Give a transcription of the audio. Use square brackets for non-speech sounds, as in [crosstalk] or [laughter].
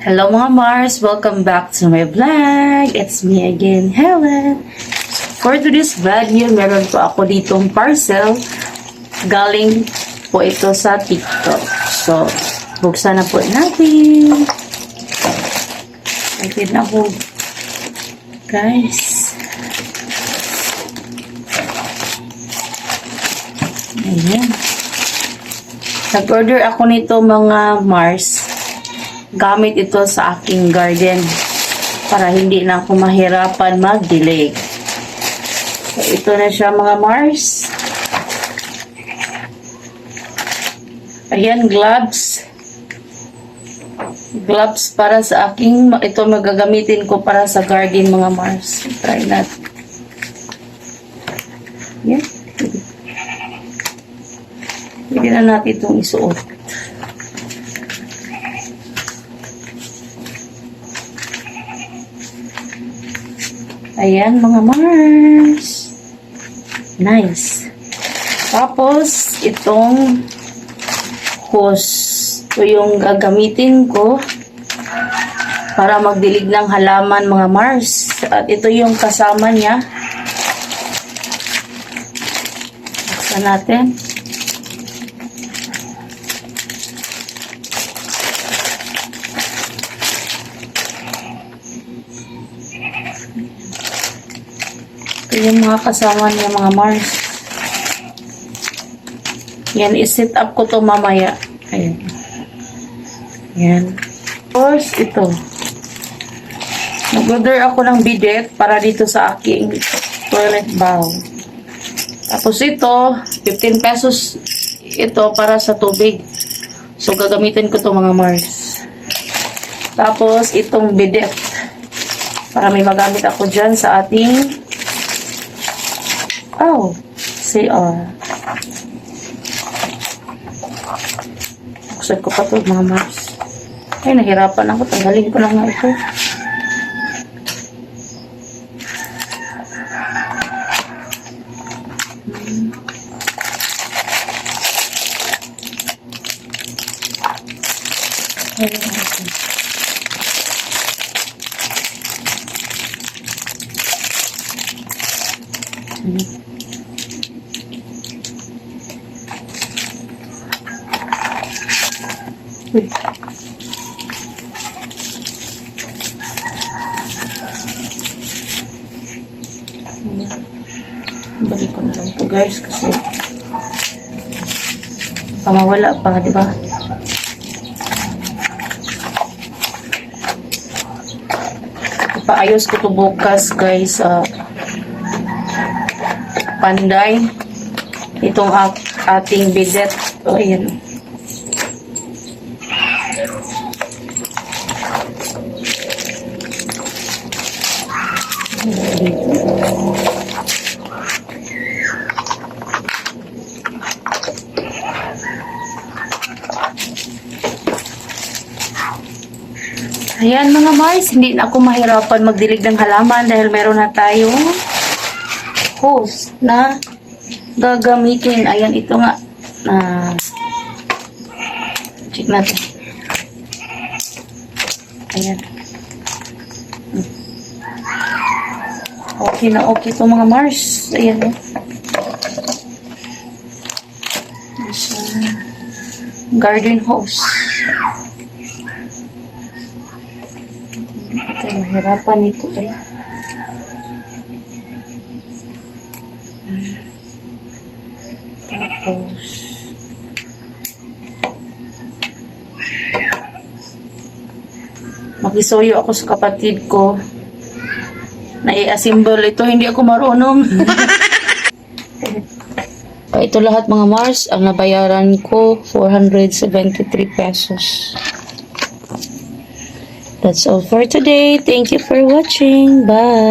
Hello mga Mars! Welcome back to my vlog! It's me again, Helen! For today's video, meron po ako ditong parcel. Galing po ito sa TikTok. So, buksan na po natin. Excited na po. Guys. Ayan. Nag-order ako nito mga Mars gamit ito sa aking garden para hindi na ako mahirapan mag-delay. So, ito na siya mga Mars. Ayan, gloves. Gloves para sa aking, ito magagamitin ko para sa garden mga Mars. Try natin. Yan. Pwede na natin itong isuot. Ayan, mga Mars. Nice. Tapos, itong hose. Ito yung gagamitin ko para magdilig ng halaman, mga Mars. At ito yung kasama niya. Buksan natin. Yung mga kasama niya mga Mars. Yan, i-set up ko to mamaya. Ayan. Yan. First, ito. Nag-order ako ng bidet para dito sa aking toilet bowl. Tapos ito, 15 pesos ito para sa tubig. So, gagamitin ko to mga Mars. Tapos, itong bidet. Para may magamit ako dyan sa ating Oh, CR. Buksan ko pa to mga Mars. Ay, nahirapan ako. Tanggalin ko na nga ito. Ayun, okay. Uy. Ayan. Balik ko na lang ito guys kasi pamawala pa, di ba? Ipaayos ko to bukas guys sa panday itong at- ating bidet. O, ayan. Ayan mga Mars, hindi na ako mahirapan magdilig ng halaman dahil meron na tayong hose na gagamitin. Ayan, ito nga. Ah, check natin. Ayan. Okay na okay to mga Mars. Ayan o. Garden hose. Ito, mahirapan ito eh. Tapos, makisuyo ako sa kapatid ko na i-assemble ito. Hindi ako marunong. [laughs] ito lahat mga Mars, ang nabayaran ko, 473 pesos. That's all for today. Thank you for watching. Bye.